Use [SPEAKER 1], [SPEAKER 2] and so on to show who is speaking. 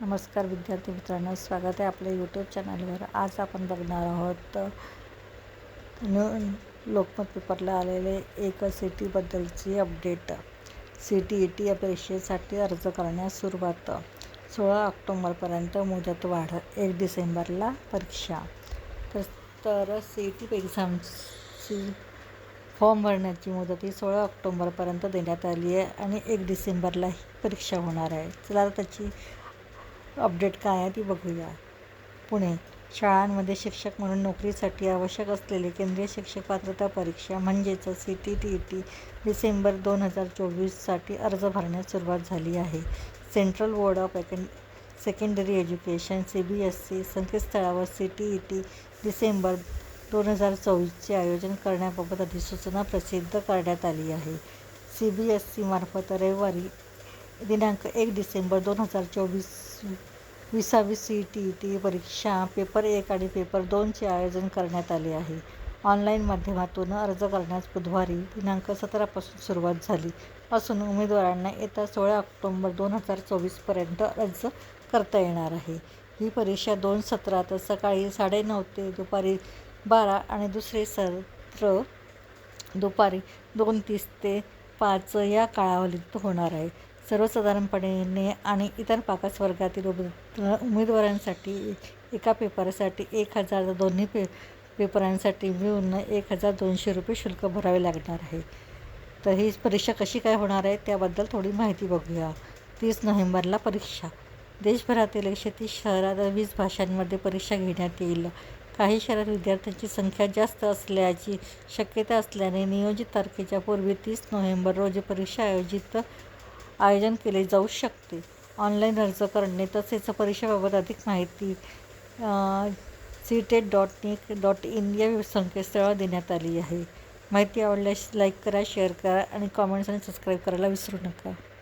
[SPEAKER 1] नमस्कार विद्यार्थी मित्रांनो स्वागत आहे आपल्या यूट्यूब चॅनलवर आज आपण बघणार आहोत न्यू लोकमत पेपरला आलेले एक C टीबद्दलची update C T E T या परीक्षेसाठी अर्ज करण्यास सुरुवात. सोळा ऑक्टोंबरपर्यंत मुदत वाढ एक डिसेंबरला परीक्षा. तर तर सी टी एक्झामची फॉर्म भरण्याची मुदत ही सोळा ऑक्टोंबरपर्यंत देण्यात आली आहे आणि एक डिसेंबरला ही परीक्षा होणार आहे. चला त्याची अपडेट काय आहे ती बघूया. पुणे शाळांमध्ये शिक्षक म्हणून नोकरीसाठी आवश्यक असलेली केंद्रीय शिक्षक पात्रता परीक्षा म्हणजेच C T T E T December दोन हजार चोवीससाठी अर्ज भरण्यास सुरुवात झाली आहे. Central board of एकें secondary education C B S C संकेतस्थळावर C T E T December दोन हजार चोवीसचे आयोजन करण्याबाबत अधिसूचना प्रसिद्ध करण्यात आली आहे. सी बी एस सीमार्फत रविवारी दिनांक एक डिसेंबर दोन हजार चोवीस विसावी सी टी ई टी परीक्षा पेपर एक आणि पेपर दोनचे आयोजन करण्यात आले आहे. ऑनलाईन माध्यमातून अर्ज करण्यास बुधवारी दिनांक सतरापासून सुरुवात झाली असून उमेदवारांना येत्या सोळा ऑक्टोंबर दोन हजार चोवीसपर्यंत अर्ज करता येणार आहे. ही परीक्षा दोन सत्रात सकाळी साडेनऊ ते दुपारी बारा आणि दुसरे सत्र दुपारी दोन तीस ते पाच या काळावलीत होणार आहे. सर्वसाधारणपणे आणि इतर पाकस वर्गातील उमेदवारांसाठी एका पेपरसाठी एक हजार दोन्ही पे पेपरांसाठी मिळून एक हजार दोनशे रुपये शुल्क भरावे लागणार आहे. तर ही परीक्षा कशी काय होणार आहे त्याबद्दल थोडी माहिती बघूया. तीस नोव्हेंबरला परीक्षा. देशभरातील एकशे तीस शहरात वीस भाषांमध्ये परीक्षा घेण्यात येईल. काही शहरात विद्यार्थ्यांची संख्या जास्त असल्याची शक्यता असल्याने नियोजित तारखेच्या पूर्वी तीस नोव्हेंबर रोजी परीक्षा आयोजित आयोजन केले जाऊ शकते. ऑनलाईन अर्ज करणे तसेच परीक्षेबाबत अधिक माहिती C TET dot NIC dot in या संकेतस्थळावर देण्यात आली आहे. माहिती आवडल्यास लाईक करा शेअर करा आणि कॉमेंट्स आणि सबस्क्राईब करायला विसरू नका.